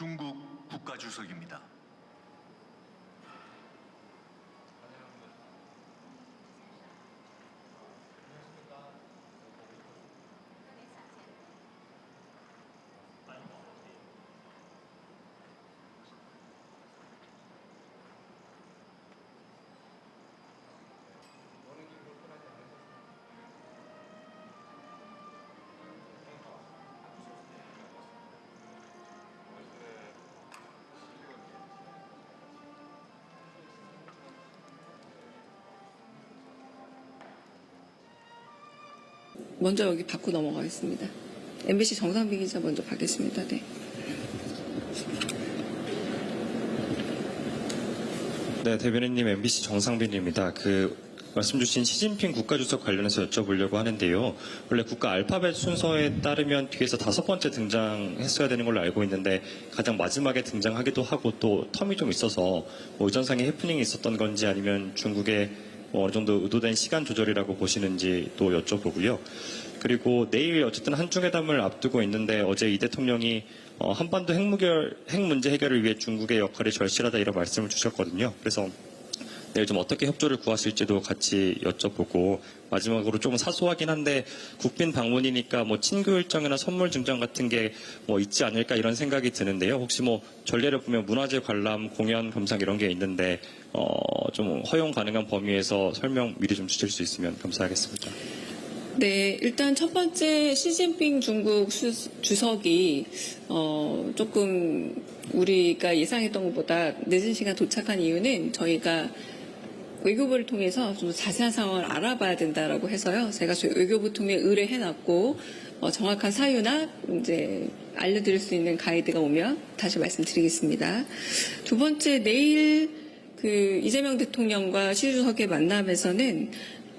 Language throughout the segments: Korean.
중국 국가주석입니다. 먼저 여기 받고 넘어가겠습니다. MBC 정상빈 기자 먼저 받겠습니다. 네. 네, 대변인님 MBC 정상빈입니다. 그 말씀 주신 시진핑 국가주석 관련해서 여쭤보려고 하는데요. 원래 국가 알파벳 순서에 따르면 뒤에서 다섯 번째 등장했어야 되는 걸로 알고 있는데 가장 마지막에 등장하기도 하고 또 텀이 좀 있어서 뭐 의전상의 해프닝이 있었던 건지 아니면 중국의 뭐 어느 정도 의도된 시간 조절이라고 보시는지 또 여쭤보고요. 그리고 내일 어쨌든 한중회담을 앞두고 있는데 어제 이 대통령이 어, 한반도 핵무결, 핵 문제 해결을 위해 중국의 역할이 절실하다 이런 말씀을 주셨거든요. 그래서 내일 좀 어떻게 협조를 구하실지도 같이 여쭤보고 마지막으로 조금 사소하긴 한데 국빈 방문이니까 뭐 친교 일정이나 선물 증정 같은 게 뭐 있지 않을까 이런 생각이 드는데요. 혹시 뭐 전례를 보면 문화재 관람, 공연 감상 이런 게 있는데 어, 좀 허용 가능한 범위에서 설명 미리 좀 주실 수 있으면 감사하겠습니다. 네, 일단 첫 번째 시진핑 중국 수- 주석이 어, 조금 우리가 예상했던 것보다 늦은 시간 도착한 이유는 저희가 외교부를 통해서 좀 자세한 상황을 알아봐야 된다라고 해서요. 제가 저희 외교부 통해 의뢰해놨고 어, 정확한 사유나 이제 알려드릴 수 있는 가이드가 오면 다시 말씀드리겠습니다. 두 번째 내일 그 이재명 대통령과 시 주석의 만남에서는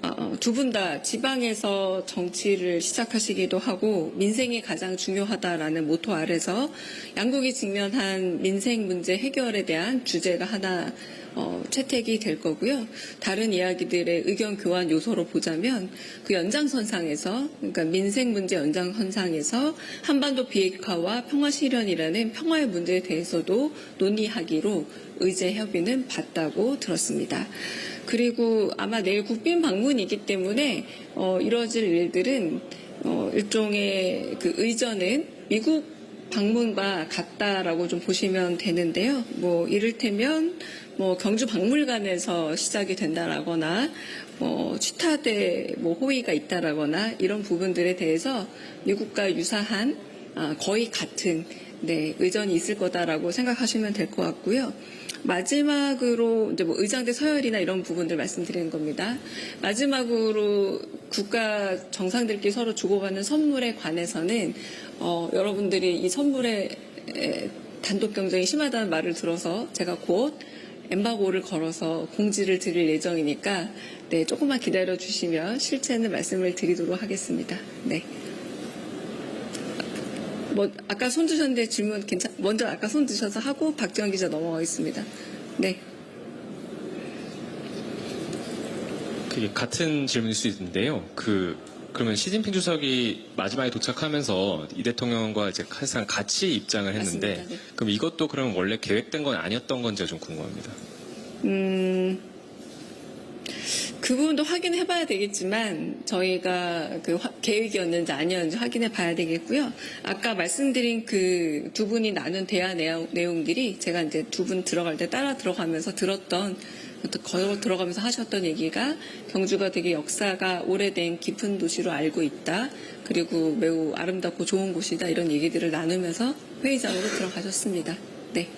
어, 두분 다 지방에서 정치를 시작하시기도 하고 민생이 가장 중요하다라는 모토 아래서 양국이 직면한 민생 문제 해결에 대한 주제가 하나 어, 채택이 될 거고요. 다른 이야기들의 의견 교환 요소로 보자면 그 연장선상에서 그러니까 민생 문제 연장선상에서 한반도 비핵화와 평화 실현이라는 평화의 문제에 대해서도 논의하기로 의제 협의는 봤다고 들었습니다. 그리고 아마 내일 국빈 방문이기 때문에 어, 이뤄질 일들은 어, 일종의 그 의전은 미국 방문과 같다라고 좀 보시면 되는데요. 뭐 이를테면 뭐 경주 박물관에서 시작이 된다라거나 뭐 취타대 뭐 호의가 있다라거나 이런 부분들에 대해서 미국과 유사한 아, 거의 같은 네, 의전이 있을 거다라고 생각하시면 될 것 같고요. 마지막으로 이제 뭐 의장대 서열이나 이런 부분들 말씀드리는 겁니다. 마지막으로 국가 정상들끼리 서로 주고받는 선물에 관해서는 어, 여러분들이 이 선물에 에, 단독 경쟁이 심하다는 말을 들어서 제가 곧 엠바고를 걸어서 공지를 드릴 예정이니까 네, 조금만 기다려 주시면 실체는 말씀을 드리도록 하겠습니다. 네. 뭐 아까 손 드셨는데 질문 괜찮 먼저 아까 손 드셔서 하고 박지원 기자 넘어가겠습니다. 네. 그게 같은 질문일 수 있는데요. 그 그러면 시진핑 주석이 마지막에 도착하면서 이 대통령과 이제 사실상 같이 입장을 했는데. 네. 그럼 이것도 그러면 원래 계획된 건 아니었던 건지가 좀 궁금합니다. 음, 그 부분도 확인해 봐야 되겠지만, 저희가 그 화- 계획이었는지 아니었는지 확인해 봐야 되겠고요. 아까 말씀드린 그 두 분이 나눈 대화 내용, 내용들이 제가 이제 두 분 들어갈 때 따라 들어가면서 들었던, 걸어 들어가면서 하셨던 얘기가 경주가 되게 역사가 오래된 깊은 도시로 알고 있다. 그리고 매우 아름답고 좋은 곳이다. 이런 얘기들을 나누면서 회의장으로 들어가셨습니다. 네.